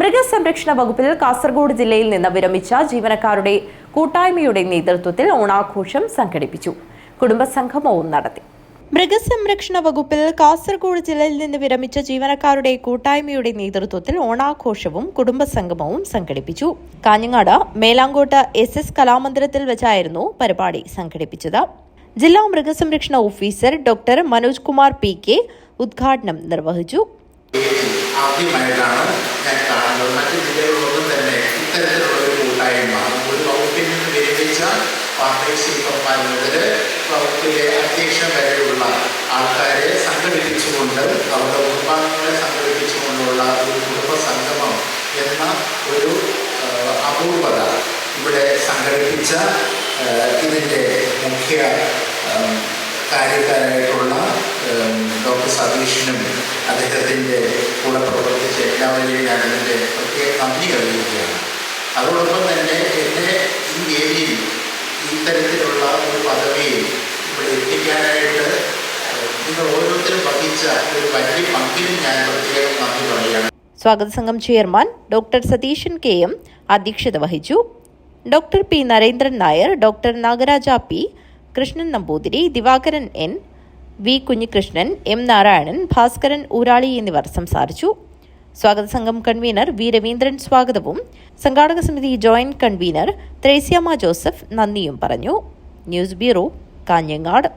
മൃഗസംരക്ഷണ വകുപ്പിൽ കാസർഗോഡ് ജില്ലയിൽ നിന്ന് വിരമിച്ച ജീവനക്കാരുടെ കൂട്ടായ്മയുടെ നേതൃത്വത്തിൽ ഓണാഘോഷം സംഘടിപ്പിച്ചു. കുടുംബസംഗമവും നടത്തി. മൃഗസംരക്ഷണ വകുപ്പിൽ കാസർഗോഡ് ജില്ലയിൽ നിന്ന് വിരമിച്ച ജീവനക്കാരുടെ കൂട്ടായ്മയുടെ നേതൃത്വത്തിൽ ഓണാഘോഷവും കുടുംബസംഗമവും സംഘടിപ്പിച്ചു. കാഞ്ഞങ്ങാട് മേലാങ്കോട്ട് എസ് എസ് കലാമന്ദിരത്തിൽ വെച്ചായിരുന്നു പരിപാടി സംഘടിപ്പിച്ചത്. ജില്ലാ മൃഗസംരക്ഷണ officer doctor Manoj Kumar P K ഉദ്ഘാടനം നിർവഹിച്ചു. ആദ്യമായിട്ടാണ് ഞാൻ കാണുന്നത്. മറ്റ് ജില്ലകളിലൊന്നും തന്നെ ഇത്തരത്തിലുള്ള ഒരു കൂട്ടായ്മ. ഒരു വകുപ്പിൽ നിന്ന് വിരമിച്ച പാർട്ടി ശില്പന്മാർ മുതൽ വകുപ്പിലെ അധ്യക്ഷൻ വരെയുള്ള ആൾക്കാരെ സംഘടിപ്പിച്ചുകൊണ്ട് അവരുടെ കുടുംബാംഗങ്ങളെ സംഘടിപ്പിച്ചുകൊണ്ടുള്ള ഒരു കുടുംബ സംഗമം എന്ന ഒരു അപൂർവത ഇവിടെ സംഘടിപ്പിച്ച ഇതിന്റെ മുഖ്യ കാര്യക്കാരായിട്ടുള്ള സതീഷിനും അദ്ദേഹത്തിന്റെ കൂടെ പ്രവർത്തിച്ച എല്ലാവരെയും ഞാൻ അതിന്റെ പ്രത്യേക നന്ദി അറിയിക്കുകയാണ്. അതോടൊപ്പം തന്നെ എന്നെ ഈ വേദിയിൽ ഇത്തരത്തിലുള്ള ഒരു പദവിയിൽ ഇവിടെ എത്തിക്കാനായിട്ട് നിങ്ങൾ ഓരോരുത്തരും വഹിച്ച ഒരു വലിയ പങ്കിനും ഞാൻ പ്രത്യേകം നന്ദി പറയുകയാണ്. സ്വാഗത സംഘം chairman doctor Satheesan K M അധ്യക്ഷത വഹിച്ചു. Doctor P Narendran Nair doctor Nagaraja P Krishnan Namboothiri Divakaran N V Kunhikrishnan M Narayanan Bhaskaran Urali എന്നിവർ സംസാരിച്ചു. സ്വാഗത സംഘം കൺവീനർ വി രവീന്ദ്രൻ സ്വാഗതവും. സംഘാടക സമിതി ജോയിന്റ് കൺവീനർ ത്രേസ്യാമ്മ ജോസഫ് നന്ദിയും പറഞ്ഞു. News bureau Kanhangad.